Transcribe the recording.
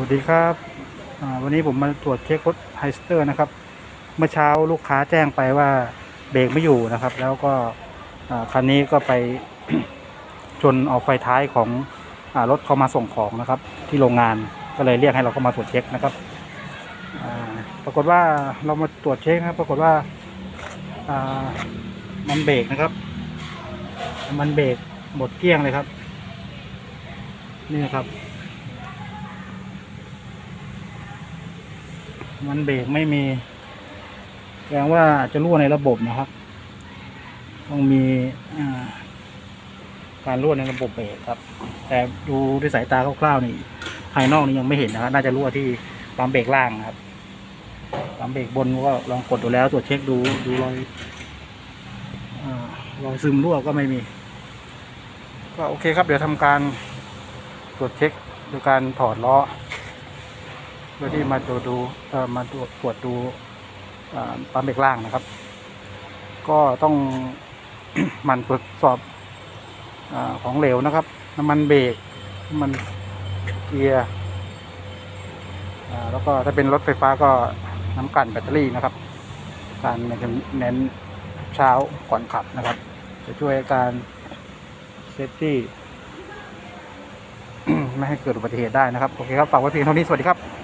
วัสดีครับวันนี้ผมมาตรวจเช็ครถไฮสเตอร์นะครับ เมื่อเช้าลูกค้าแจ้งไปว่าเบรกไม่อยู่นะครับ แล้วก็คันนี้ก็ไปชนเอาไฟท้ายของอรถเขามาส่งของนะครับ ที่โรงงานก็เลยเรียกให้เราเข้ามาตรวจเช็คนะครับปรากฏว่าเรามาตรวจเช็คนะครับ ปรากฏว่าอ่ามันเบรกนะครับ มันเบรกหมดเกลี้ยงเลยครับ นี่นะครับ มันเบรกไม่มีแสดงว่าจะรั่วในระบบนะครับ ต้องมีการรั่วในระบบเบรกครับ แต่ดูด้วยสายตาคร่าวๆนี่ภายนอกนี่ยังไม่เห็นนะครับ น่าจะรั่วที่ปั๊มเบรกล่างครับปั๊มเบรกบนก็ลองกดดูแล้วตรวจเช็คดูดูรอยอารอยซึมรั่วก็ไม่มี ก็โอเคครับเดี๋ยวทำการตรวจเช็คโดยการถอดล้อ เพื่อที่มาดูดูมาตรวจตรวจดูอ่าปั๊มเบรกล่างนะครับ ก็ต้องหมันตรวจสอบอของเหลวนะครับน้ำมันเบรกน้ำมันเกียร์แล้วก็ถ้าเป็นรถไฟฟ้าก็น้ำกลั่นแบตเตอรี่นะครับ การเน้นเช้าก่อนขับนะครับ จะช่วยการเซฟตี้ไม่ให้เกิดอุบัติเหตุได้นะครับ โอเคครับ ฝากไว้เพียงเท่านี้ สวัสดีครับ